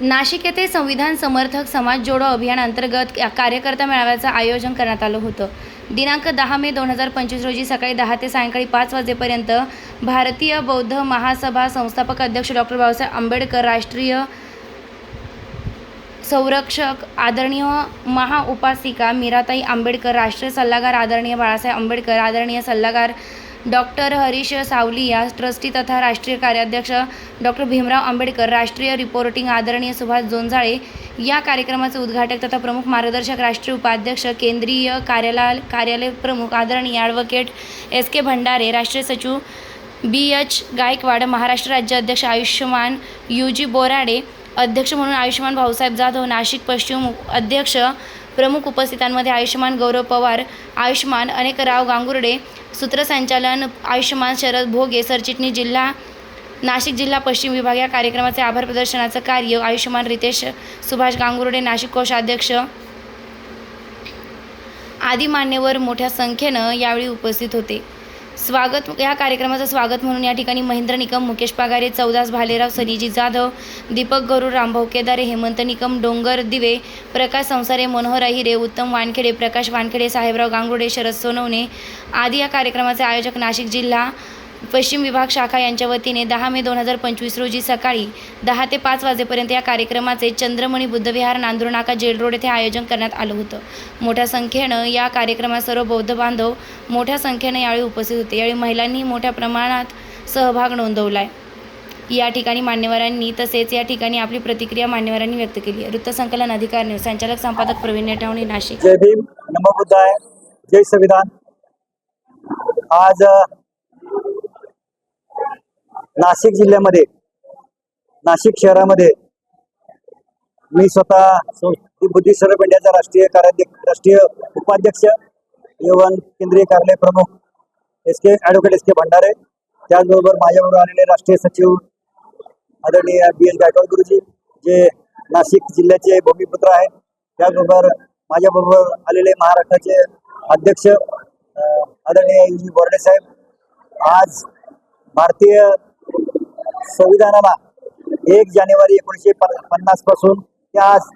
नाशिक येथे संविधान समर्थक समाज जोडो अभियान अंतर्गत कार्यकर्ता मेळाव्याचं आयोजन करण्यात आलं होतं. दिनांक दहा मे दोन हजार पंचवीस रोजी सकाळी दहा ते सायंकाळी पाच वाजेपर्यंत भारतीय बौद्ध महासभा संस्थापक अध्यक्ष डॉक्टर बाबासाहेब आंबेडकर राष्ट्रीय संरक्षक आदरणीय महाउपासिका मीराताई आंबेडकर राष्ट्रीय सल्लागार आदरणीय बाळासाहेब आंबेडकर आदरणीय सल्लागार डॉक्टर हरीश सावलिया ट्रस्टी तथा राष्ट्रीय कार्याध्यक्ष डॉक्टर भीमराव आंबेडकर राष्ट्रीय रिपोर्टिंग आदरणीय सुभाष जोंजाळे या कार्यक्रमाचे उद्घाटक तथा प्रमुख मार्गदर्शक राष्ट्रीय उपाध्यक्ष केंद्रीय कार्यालय कार्यालय प्रमुख आदरणीय ॲडव्होकेट एस के भंडारे राष्ट्रीय सचिव बी एच गायकवाड महाराष्ट्र राज्य अध्यक्ष आयुष्यमान यू जी बोराडे अध्यक्ष म्हणून आयुष्यमान भाऊसाहेब जाधव नाशिक पश्चिम अध्यक्ष प्रमुख उपस्थितांमध्ये आयुष्यमान गौरव पवार आयुष्मान अनेक राव गांगुर्डे सूत्रसंचालन आयुष्यमान शरद भोगे सरचिटणीस जिल्हा नाशिक जिल्हा पश्चिम विभाग या कार्यक्रमाचे आभार प्रदर्शनाचं कार्य आयुष्यमान रितेश सुभाष गांगुर्डे नाशिक कोषाध्यक्ष आदी मान्यवर मोठ्या संख्येनं यावेळी उपस्थित होते. स्वागत या कार्यक्रमाचं स्वागत म्हणून या ठिकाणी महेंद्र निकम मुकेश पागारे चौदास भालेराव सनीजी जाधव दीपक गरुड रामभाऊ केदारे हेमंत निकम डोंगर दिवे प्रकाश संसारे मनोहर अहिरे उत्तम वानखेडे प्रकाश वानखेडे साहेबराव गांगुडे शरद सोनवणे आदी या कार्यक्रमाचे आयोजक नाशिक जिल्हा पश्चिम विभाग शाखा यांच्या वतीने दहा मे दोन हजार पंचवीस रोजी सकाळी दहा ते पाच वाजेपर्यंत या कार्यक्रमाचे चंद्रमणी बुद्धविहार नांदूर नाका जेल रोड येथे आयोजन करण्यात आलं होतं. मोठ्या संख्येनं या कार्यक्रमात सर्व बौद्ध बांधव मोठ्या संख्येनं यावेळी उपस्थित होते. यावेळी महिलांनी मोठ्या प्रमाणात सहभाग नोंदवला आहे या ठिकाणी मान्यवरांनी तसेच या ठिकाणी आपली प्रतिक्रिया मान्यवरांनी व्यक्त केली वृत्तसंकलन अधिकार न्यूज संचालक संपादक प्रवीण नेटावणे नाशिक. जय भीम. नमो बुद्धाय. जय संविधान. आज नाशिक जिल्ह्यामध्ये नाशिक शहरामध्ये मी स्वतः संस्कृती पेंड्याचा सर्व इंडियाचा राष्ट्रीय कार्याध्यक्ष राष्ट्रीय उपाध्यक्ष एवन केंद्रीय कार्यालय प्रमुख S K advocate S K Bhandare त्याचबरोबर माझ्याबरोबर आलेले राष्ट्रीय सचिव आदरणीय बी एस गायकवाड गुरुजी जे नाशिक जिल्ह्याचे भूमिपुत्र आहेत. त्याचबरोबर माझ्याबरोबर आलेले महाराष्ट्राचे अध्यक्ष आदरणीय यू जी बोर्डे साहेब. आज भारतीय संविधानाला एक जानेवारी एकोणीसशे पन्नासपासून ते आज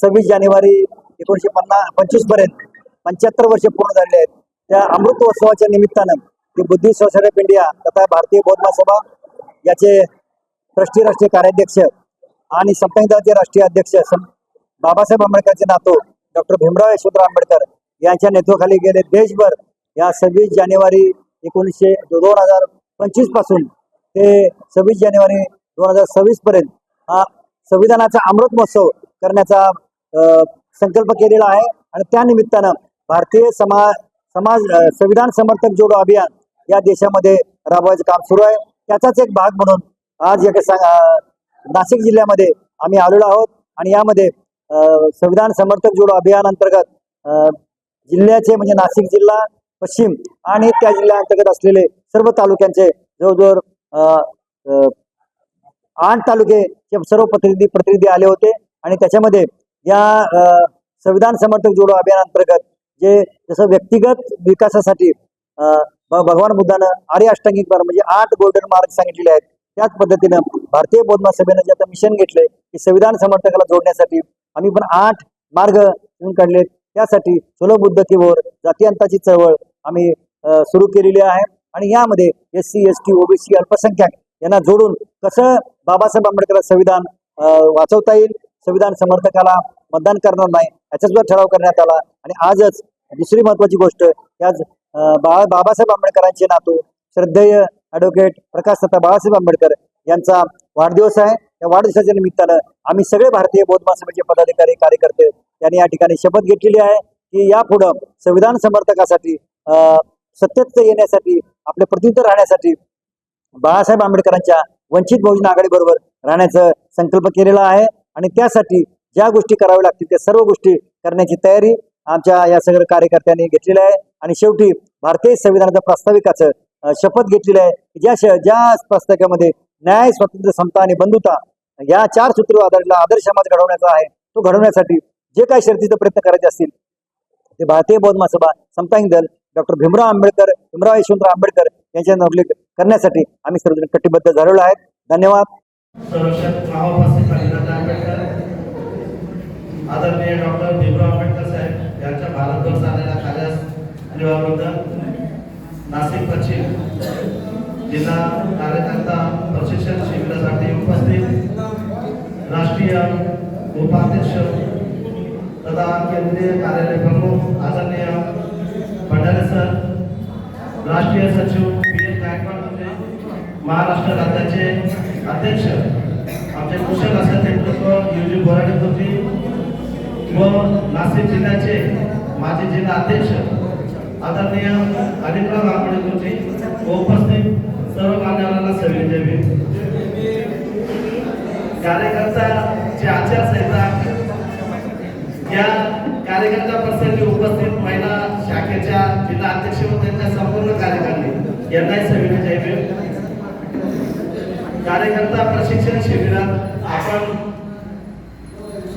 सव्वीस जानेवारी एकोणीसशे पन्नास पंचवीसपर्यंत पंच्याहत्तर वर्ष पूर्ण झालेले आहेत. त्या अमृतोत्सवाच्या निमित्तानं ते बुद्धिस्ट सोसायटी ऑफ इंडिया तथा भारतीय बौद्ध महासभा याचे ट्रस्टी राष्ट्रीय कार्याध्यक्ष आणि संपदाचे राष्ट्रीय अध्यक्ष बाबासाहेब आंबेडकरचे नातू डॉक्टर भीमराव यशवंतराव आंबेडकर यांच्या नेतृत्वाखाली गेले देशभर या सव्वीस जानेवारी एकोणीसशे दोन हजार पंचवीसपासून ते सव्वीस जानेवारी दोन हजार सव्वीस पर्यंत हा संविधानाचा अमृत महोत्सव करण्याचा संकल्प केलेला आहे. आणि त्या निमित्तानं भारतीय समाज समाज संविधान समर्थक जोडो अभियान या देशामध्ये राबवायचं काम सुरू आहे. त्याचाच एक भाग म्हणून आज एक नाशिक जिल्ह्यामध्ये आम्ही आलेलो आहोत. आणि यामध्ये संविधान समर्थक जोडो अभियान अंतर्गत जिल्ह्याचे म्हणजे नाशिक जिल्हा पश्चिम आणि त्या जिल्ह्याअंतर्गत असलेले सर्व तालुक्यांचे जवळजवळ आठ तालुकेचे सर्व प्रतिनिधी प्रतिनिधी आले होते. आणि त्याच्यामध्ये या संविधान समर्थक जोडो अभियान अंतर्गत जे जसं व्यक्तिगत विकासासाठी भगवान बुद्धानं आर्य अष्टांगिक मार्ग म्हणजे आठ गोल्डन मार्ग सांगितलेले आहेत. त्याच पद्धतीनं भारतीय बौद्ध सभेनं जे आता मिशन घेतलंय की संविधान समर्थकाला जोडण्यासाठी आम्ही पण आठ मार्ग काढले काढलेत. त्यासाठी सुलभ बुद्ध किवोर जातीयंताची चळवळ आम्ही सुरू केलेली आहे. आणि यामध्ये S C S T OBC अल्पसंख्याक यांना जोडून कसं बाबासाहेब आंबेडकर संविधान वाचवता येईल संविधान समर्थकाला मतदान करणार नाही याचा सुद्धा ठराव करण्यात आला. आणि आजच दुसरी महत्वाची गोष्ट की आज बा बाबासाहेब आंबेडकरांचे नातू श्रद्धेय ॲडव्होकेट प्रकाश दत्ता बाळासाहेब आंबेडकर यांचा वाढदिवस आहे. त्या वाढदिवसाच्या निमित्तानं आम्ही सगळे भारतीय बौद्ध महासभेचे पदाधिकारी कार्यकर्ते यांनी या ठिकाणी शपथ घेतलेली आहे की यापुढं संविधान समर्थकासाठी सत्तेत येण्यासाठी आपले प्रतिनिधी राहण्यासाठी बाळासाहेब आंबेडकरांच्या वंचित बहुजन आघाडी बरोबर राहण्याचा संकल्प केलेला आहे. आणि त्यासाठी ज्या गोष्टी कराव्या लागतील त्या सर्व गोष्टी करण्याची तयारी आमच्या या सगळ्या कार्यकर्त्यांनी घेतलेली आहे. आणि शेवटी भारतीय संविधानाच्या प्रास्ताविकाचं शपथ घेतलेली आहे की ज्या ज्या प्रास्ताविकामध्ये न्याय स्वातंत्र्य समता आणि बंधुता या चार सूत्र आधारला आदर्श समाज घडवण्याचा आहे तो घडवण्यासाठी जे काही शर्तीचे प्रयत्न करायचे असतील ते भारतीय बौद्ध महासभा समतांग दल डॉक्टर भीमराव आंबेडकर भीमराव यशवंतराव आंबेडकर यांच्या नवले करण्यासाठी आम्ही सर्वजण कटिबद्ध झालेलो आहेत. धन्यवाद. आदरणीय डॉक्टर भीमराव आंबेडकर साहेब यांच्या भारतभर झालेल्या कार्यास निवाबद्दल नाशिक पश्चिम जिल्हा कार्यकर्ता प्रशिक्षण शिबिरासाठी उपस्थित राष्ट्रीय उपाध्यक्ष तथा केंद्रीय कार्यालय प्रमुख आदरणीय भंडारे सर राष्ट्रीय सचिव पी एस गायकवाड होते महाराष्ट्र राज्याचे अध्यक्ष आमचे कुशल असे नेतृत्व युजी बोराडे होती व नाशिक जिल्ह्याचे माजी जिल्हा अध्यक्ष आदरणीय अलिकराव आंबडे होते व उपस्थित सर्व मान्यवरांना सविनय देवी. कार्यकर्ता जे आचारसंहिता या कार्यकर्ता प्रसंगी उपस्थित महिला शाखेच्या जिल्हा अध्यक्ष व त्यांच्या संपूर्ण कार्यकारिणी यांनाही सविनय जय कार्यकर्ता प्रशिक्षण शिबिरात आपण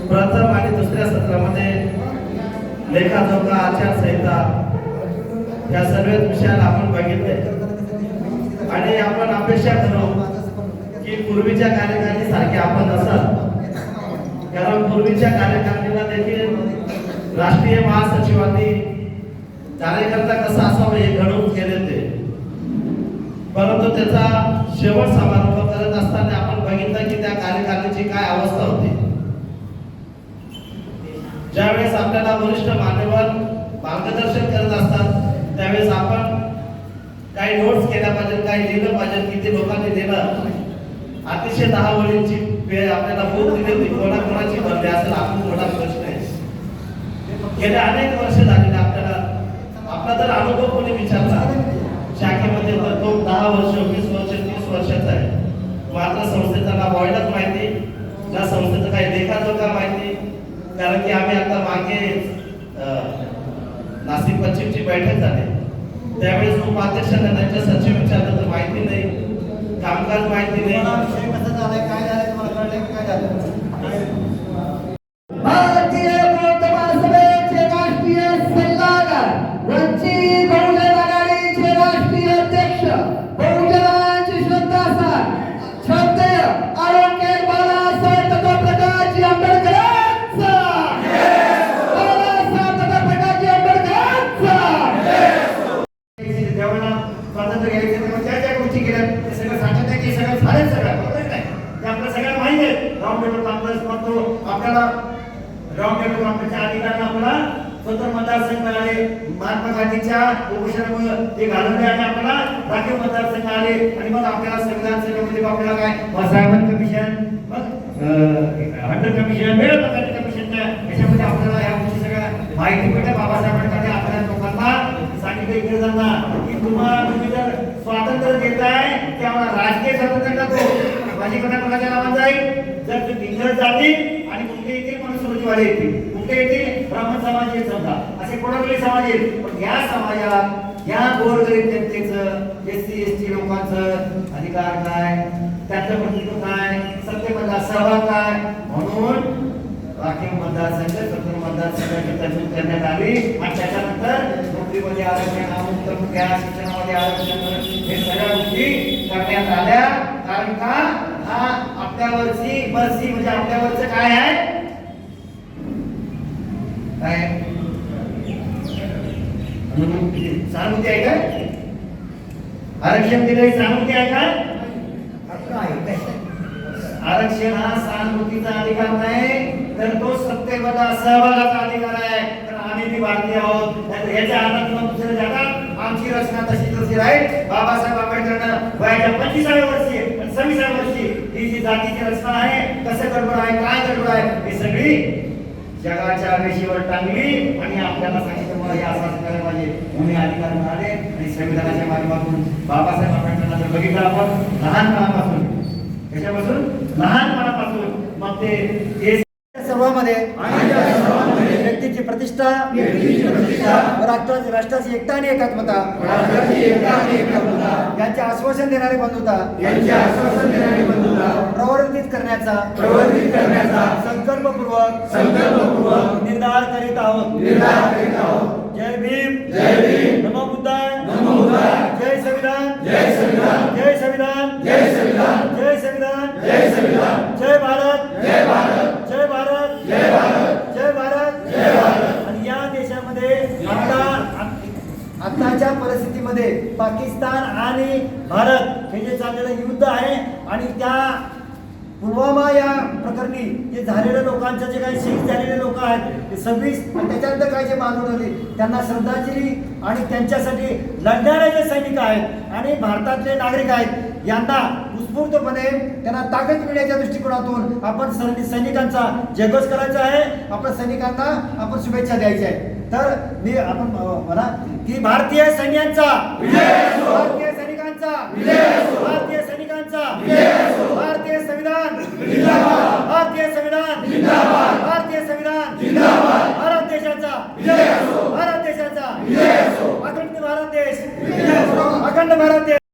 प्रथम आणि दुसऱ्या सत्रामध्ये लेखाजोखा आचारसंहिता या सर्व विषयाला आपण बघितले. आणि आपण अपेक्षा करू की पूर्वीच्या कार्यकारिणी सारखे आपण असाल कारण पूर्वीच्या कार्यकारिणीला देखील राष्ट्रीय महासचिवांनी कार्यकर्ता कसा असावा हे घडवून केले ते. परंतु त्याचा शेवट समारंभ करत असताना आपण बघितलं की त्या कार्यकारिणीची काय अवस्था होती. ज्यावेळेस आपल्याला वरिष्ठ मान्यवर मार्गदर्शन करत असतात त्यावेळेस आपण काही नोट्स केल्या पाहिजे काही लिहिलं पाहिजे किती लोकांनी लिहिलं. अतिशय दहा वळींची वेळ आपल्याला बोध दिली होती कोणाकोणाची भरली असेल आपण मोठा प्रश्न आहे गेले अनेक वर्ष झालेले आपल्याला आपला जर अनुभव कोणी विचारला शाखेमध्ये तर तो दहा वर्ष वीस वर्ष तीस वर्षाचा आहे. मात्र संस्थेचा ना व्हायलाच माहिती. ना संस्थेचं काही लेखाजोखा माहिती. कारण की आम्ही आता मागे नाशिक पश्चिमची बैठक झाली. त्यावेळेस उपाध्यक्षांना त्यांच्या सचिव विचारलं तर माहिती नाही. कामकाज माहिती नाही. विषय कसा झालाय काय झालंय तुम्हाला कळलंय का काय झालं भारतीय राऊंड टेबल कॉन्फरन्स म्हणतो आपल्याला राऊंड टेबल कॉन्फरन्सच्या अधिकाऱ्यांना आपल्याला स्वतंत्र मतदारसंघ मिळाले महात्मा गांधीच्या उपोषणामुळे ते घालवले आणि आपल्याला राखीव मतदारसंघ आले. आणि मग आपल्याला संविधान सभेमध्ये आपल्याला काय? साहेबां कमिशन मग हंटर कमिशन वेळ याच्यामध्ये आपल्याला या गोष्टी सगळ्या माहिती मिळते. बाबासाहेब आंबेडकरांनी आपल्या लोकांना सांगितलं इंग्रजांना की तुम्हाला तुम्ही जर स्वातंत्र्य देताय त्यामुळे राजकीय स्वातंत्र्य नको माझी कथा कोणाच्या नावात जाईल जर जातील आणि कुठे येतील मनुस्मृतीवाले येतील कुठे येतील ब्राह्मण समाज येत समजा? असे कोणाकडे समाज येईल पण या समाजात या गोरगरीब जनतेचं एस सी एस टी लोकांचं अधिकार काय? त्यांचं प्रतिनिधित्व काय? सत्तेमधला सहभाग काय? म्हणून राखीव मतदारसंघ स्वतंत्र मतदारसंघाची तरतूद करण्यात आली. आणि त्याच्यानंतर नोकरीमध्ये आरक्षण आमंत्रण घ्या शिक्षणामध्ये आरक्षण हे सगळ्या गोष्टी करण्यात आल्या. कारण का? हा आपल्यावरची मर्सी म्हणजे आपल्यावरच काय आहे? काय अनुभूती सहानुभूती आहे का? आरक्षण दिलं सहानुभूती आहे का? आरक्षण हा सहानुभूतीचा अधिकार नाही तर तो सत्तेमधला सहभागाचा अधिकार आहे. तर आम्ही बी भारतीय आहोत. नाहीतर ह्याच्या आधार जातात. आमची रचना तशी तशी राहील. बाबासाहेब आंबेडकरांना वयाच्या पंचवीसाव्या वर्षी आणि गोष्टी ही जी जातीची रचना आहे कसं गडबड आहे काय गडबड आहे हे सगळी जगाच्या रेषेवर टांगली आणि आपल्याला सांगितलं मला हे असं करायला पाहिजे. म्हणून अधिकार मिळाले आणि संविधानाच्या माध्यमातून बाबासाहेब आंबेडकरांना जर बघितलं आपण लहानपणापासून त्याच्यापासून लहानपणापासून. मग ते प्रतिष्ठा राष्ट्राची राष्ट्राची एकता आणि एकात्मता. यांचे आश्वासन देणारी बंधुता. प्रवर्धित करण्याचा. संकल्पपूर्वक. निर्धार करीत आहोत. जय भीम जय भीम नमो बुद्धाय नमो बुद्धाय जय संविधान जय संविधान जय संविधान जय संविधान जय संविधान जय संविधान जय भारत जय भारत जय भारत जय भारत जय भारत आणि त्या पूर्वामा या प्रकरणी जे झालेल्या लोकांच्या जे काही शहीद झालेले लोक आहेत ते सव्वीस आणि त्याच्यानंतर काही जे मानून आले त्यांना श्रद्धांजली आणि त्यांच्यासाठी लढणारे जे सैनिक आहेत आणि भारतातले नागरिक आहेत यांना उत्स्फूर्तपणे त्यांना ताकद मिळण्याच्या दृष्टिकोनातून आपण सैनि- सैनिकांचा जयघोष करायचा आहे आपण सैनिकांना आपण शुभेच्छा द्यायच्या आहेत. तर मी आपण म्हणा की भारतीय सैन्यांचा भारतीय सैनिकांचा भारतीय सैनिकांचा भारतीय संविधान भारतीय संविधान भारतीय संविधान भारत देशाचा भारत देशाचा अखंड भारत देश अखंड भारत देश